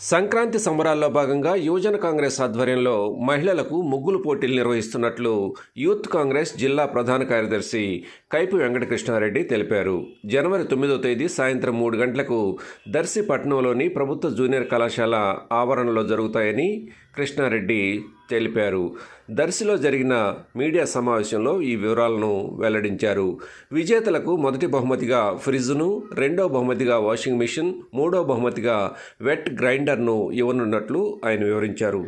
సంక్రాంతి సంబరాల్లో భాగంగా యువజన కాంగ్రెస్ ఆధ్వర్యంలో మహిళలకు ముగ్గులు పోటీలు నిర్వహిస్తున్నట్లు యూత్ కాంగ్రెస్ జిల్లా ప్రధాన కార్యదర్శి కైపు వెంకటకృష్ణారెడ్డి తెలిపారు. జనవరి తొమ్మిదో తేదీ సాయంత్రం మూడు గంటలకు దర్శి పట్టణంలోని ప్రభుత్వ జూనియర్ కళాశాల ఆవరణలో జరుగుతాయని కృష్ణారెడ్డి తెలిపారు. దర్శిలో జరిగిన మీడియా సమావేశంలో ఈ వివరాలను వెల్లడించారు. విజేతలకు మొదటి బహుమతిగా ఫ్రిడ్జ్ను రెండో బహుమతిగా వాషింగ్ మిషన్ మూడో బహుమతిగా వెట్ గ్రైండర్ను ఇవ్వనున్నట్లు ఆయన వివరించారు.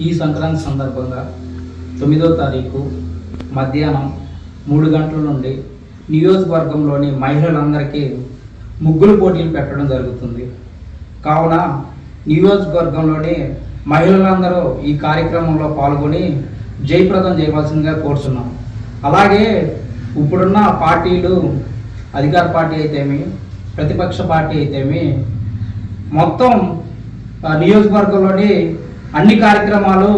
ఈ సంక్రాంతి సందర్భంగా తొమ్మిదో తారీఖు మధ్యాహ్నం మూడు గంటల నుండి నియోజకవర్గంలోని మహిళలందరికీ ముగ్గులు పోటీలు పెట్టడం జరుగుతుంది. కావున నియోజకవర్గంలోని మహిళలందరూ ఈ కార్యక్రమంలో పాల్గొని జయప్రదం చేయవలసిందిగా కోరుతున్నాం అలాగే ఇప్పుడున్న పార్టీలు అధికార పార్టీ అయితేమి ప్రతిపక్ష పార్టీ అయితేమి మొత్తం ఆ, నియోజకవర్గంలోని అన్ని కార్యక్రమాలు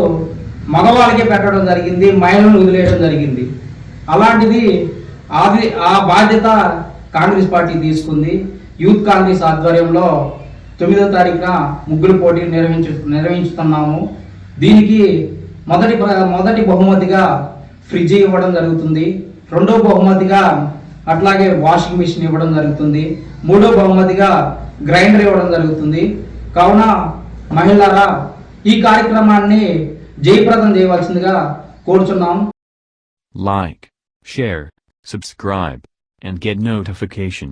మగవాళ్ళకే పెట్టడం జరిగింది మహిళలను వదిలేయడం జరిగింది. అలాంటిది అది ఆ బాధ్యత కాంగ్రెస్ పార్టీ తీసుకుంది. యూత్ కాంగ్రెస్ ఆధ్వర్యంలో తొమ్మిదో తారీఖున ముగ్గురు పోటీలు నిర్వహించు నిర్వహించుతున్నాము. దీనికి మొదటి మొదటి బహుమతిగా ఫ్రిడ్జ్ ఇవ్వడం జరుగుతుంది. రెండో బహుమతిగా అట్లాగే వాషింగ్ మిషన్ ఇవ్వడం జరుగుతుంది. మూడో బహుమతిగా గ్రైండర్ ఇవ్వడం జరుగుతుంది. కావున మహిళారా ఈ కార్యక్రమాన్ని జయప్రదం చేయవలసిందిగా కోరుచున్నాం. Like share subscribe and get notification